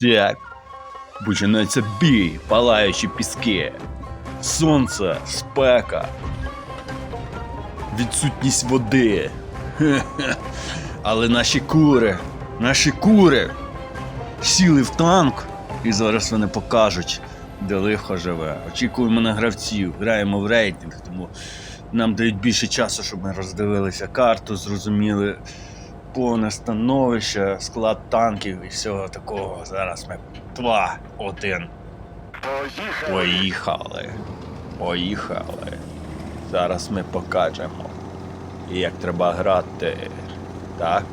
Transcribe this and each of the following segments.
Так. Починається бій, палаючі піски. Сонце, спека. Відсутність води. Але наші кури, наші кури сіли в танк, і зараз вони покажуть, де лихо живе. Очікуємо на гравців, граємо в рейтинг, тому нам дають більше часу, щоб ми роздивилися карту, зрозуміли повне становище, склад танків і всього такого. Зараз ми два, один. Поїхали. Поїхали. Зараз ми покажемо, як треба грати. Так.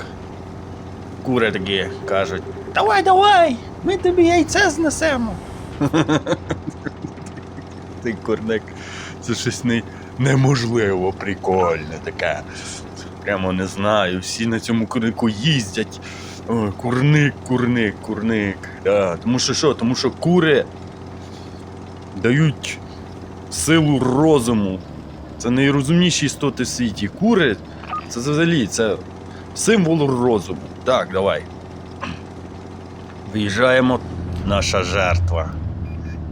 Кури такі кажуть: Давай, давай! Ми тобі яйце знесемо. Цей курник. Це щось не, неможливо прикольне таке. Прямо не знаю. Всі на цьому курнику їздять. О, курник, курник, курник. Да. Тому що що? Тому що кури дають силу розуму. Це найрозумніші істоти в світі. Кури це взагалі це символ розуму. Так, давай. Виїжджаємо, наша жертва.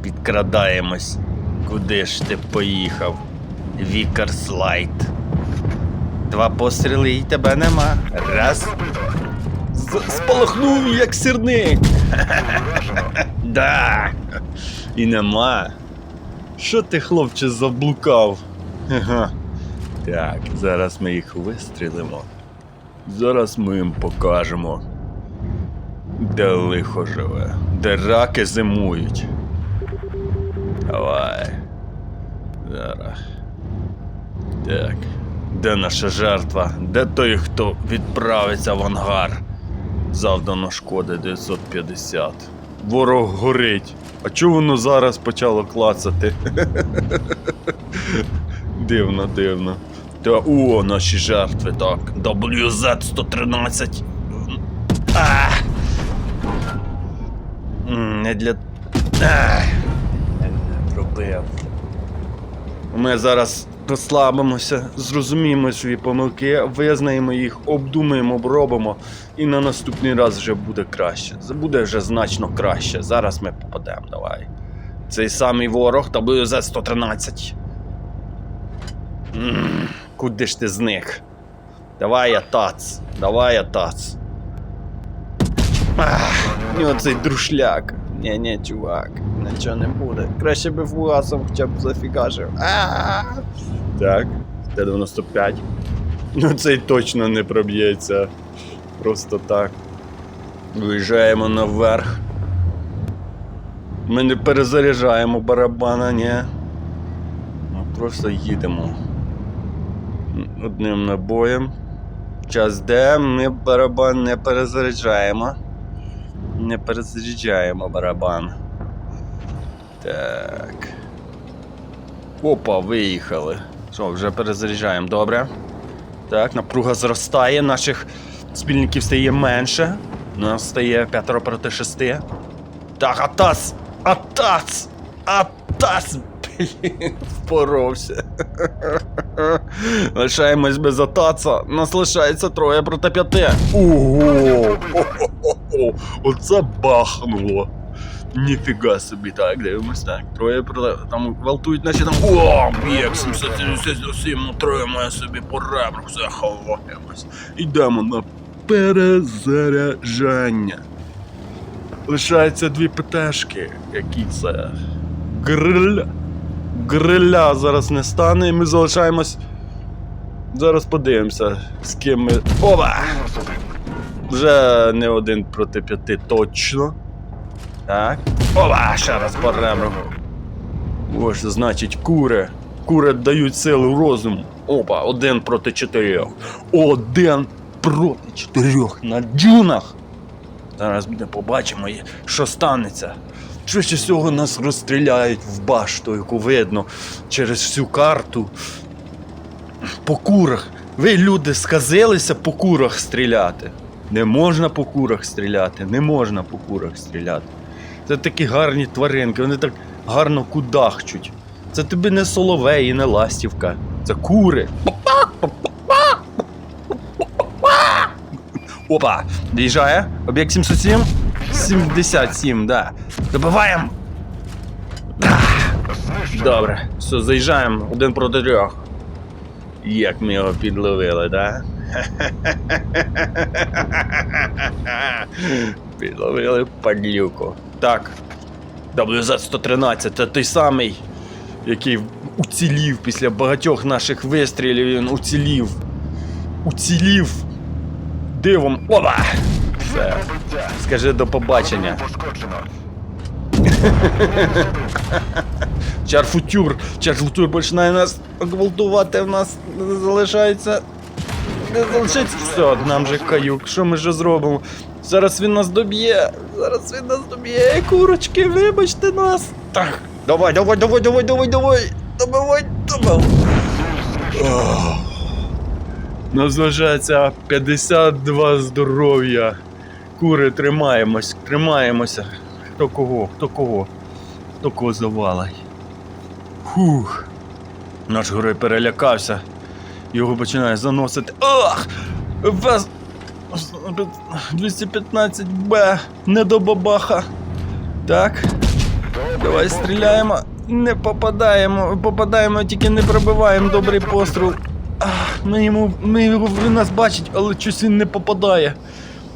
Підкрадаємось. Куди ж ти поїхав? Вікар слайд. Два постріли і тебе нема. Раз. З- Спалахнув як сірник. Да. І нема. Що ти, хлопче, заблукав? Так, зараз ми їх вистрілимо. Зараз ми їм покажемо, де лихо живе, де раки зимують. Давай. Зараз. Так. Де наша жертва? Де той, хто відправиться в ангар? Завдано шкоди 950. Ворог горить. А чого воно зараз почало клацати? дивно, дивно. Та о, наші жертви, так. WZ-113. А! Не для. Ах. Не пробив. Ми зараз розслабимося, зрозуміємо свої помилки, визнаємо їх, обдумаємо, обробимо, і на наступний раз вже буде краще. Буде вже значно краще. Зараз ми попадемо, давай. Цей самий ворог WZ-113. Куди ж ти зник? Давай я тац, давай я тац. Ах, і оцей друшляк. Ні, ні, чувак, нічого не буде. Краще би фугасом хоча б зафігажив. А! Так, Т-95. Ну цей точно не проб'ється. Просто так. Виїжджаємо наверх. Ми не перезаряджаємо барабана, ні. Ми просто їдемо. Одним набоєм. Час де ми барабан не перезаряджаємо. Не перезаряджаємо барабан. Так. Опа, виїхали. Що, вже перезаряджаємо, добре. Так, напруга зростає, наших спільників стає менше. У нас стає п'ятеро проти шести. Так, Атас! Атас! Атас! Блін, впоровся. Лишаємось без Атаца. Нас лишається троє проти п'яти. Ого! Хо-хо-хо! Оце бахнуло. Ніфіга собі, так, дивимось так. Троє. Там гвалтують наші там. О, б'єк 777, ну троє має собі по ребрах заховаємось. Йдемо на перезаряджання. Лишається дві ПТшки. Які це? Гриля. Гриля зараз не стане, і ми залишаємось. Зараз подивимося, з ким ми. Опа! Вже не один проти п'яти точно. Так. Опа! Ще раз по ребрам. Ось, значить, кури. Кури дають силу розуму. Опа, один проти чотирьох. Один проти чотирьох на дюнах. Зараз буде побачимо, що станеться. Швидше всього нас розстріляють в башту, яку видно через всю карту. По курах. Ви, люди, сказилися по курах стріляти. Не можна по курах стріляти, не можна по курах стріляти. Це такі гарні тваринки, вони так гарно кудахчуть. Це тобі не соловей і не ластівка. Це кури. Опа! В'їжджає. Об'єкт 707. 77, да. Добиваємо. Добре, все, заїжджаємо один проти трьох. Як ми його підловили, да? Підловили падлюку. Так. WZ-113 це той самий, який уцілів після багатьох наших вистрілів. Він уцілів. Уцілів. Дивом. Опа! Все. Скажи до побачення. Чарфутюр. Чарфутюр починає нас гвалтувати, в нас залишається. Не залишиться все, нам же каюк. Що ми же зробимо? Зараз він нас доб'є. Зараз він нас доб'є. Курочки, вибачте нас. Так. Давай, давай, давай, давай, давай, давай. Добивай, добивай. Нас залишається 52 здоров'я. Кури, тримаємось, тримаємося. Хто кого, хто кого, хто кого завалить. Фух. Наш герой перелякався. Його починає заносити. Ах! Вез... 215Б, не до бабаха. Так. Давай стріляємо. Не попадаємо. Попадаємо, тільки не пробиваємо добрий постріл. Ми йому. Ми його він нас бачить, але щось він не попадає.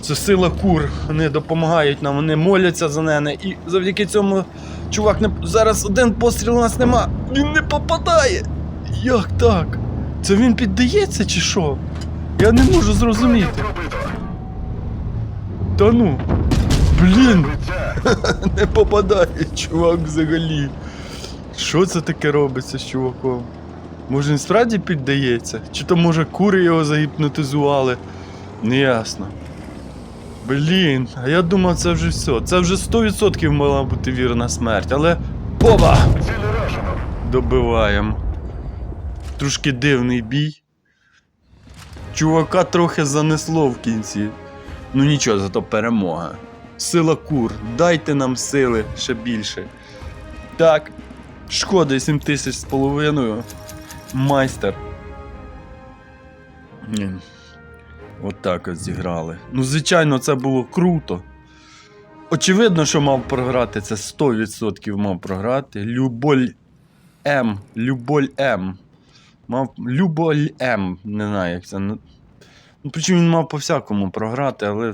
Це сила кур. Вони допомагають нам, вони моляться за мене. І завдяки цьому чувак не. Зараз один постріл у нас нема. Він не попадає. Як так? Це він піддається чи що? Я не можу зрозуміти. Та ну. Блін, не попадає чувак взагалі. Що це таке робиться з чуваком? Може він справді піддається? Чи то може кури його загіпнотизували? Неясно. Блін, а я думав, це вже все. Це вже 100% мала бути вірна смерть, але. Оба! Добиваємо. Трошки дивний бій. Чувака трохи занесло в кінці. Ну нічого, зато перемога. Сила кур, дайте нам сили ще більше. Так, шкода 7 тисяч з половиною. Майстер. Ні. Отак от зіграли. Ну, звичайно, це було круто. Очевидно, що мав програти, це 100% мав програти. Люболь М. Люболь М. Мав Люболь М. Не знаю, як це. Ну, ну, причому він мав по-всякому програти, але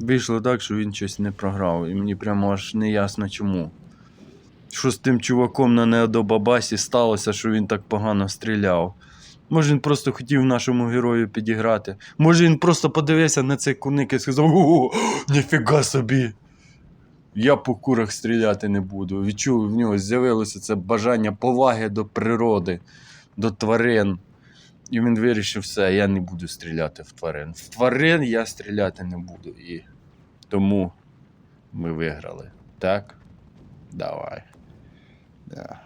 вийшло так, що він щось не програв. І мені прямо аж не ясно чому. Що з тим чуваком на Неодобабасі сталося, що він так погано стріляв. Може, він просто хотів нашому герою підіграти. Може, він просто подивився на цей куник і сказав: О, ніфіга собі! Я по курах стріляти не буду. Відчув, в нього з'явилося це бажання поваги до природи, до тварин. І він вирішив все, я не буду стріляти в тварин. В тварин я стріляти не буду. І тому ми виграли. Так? Давай. Да.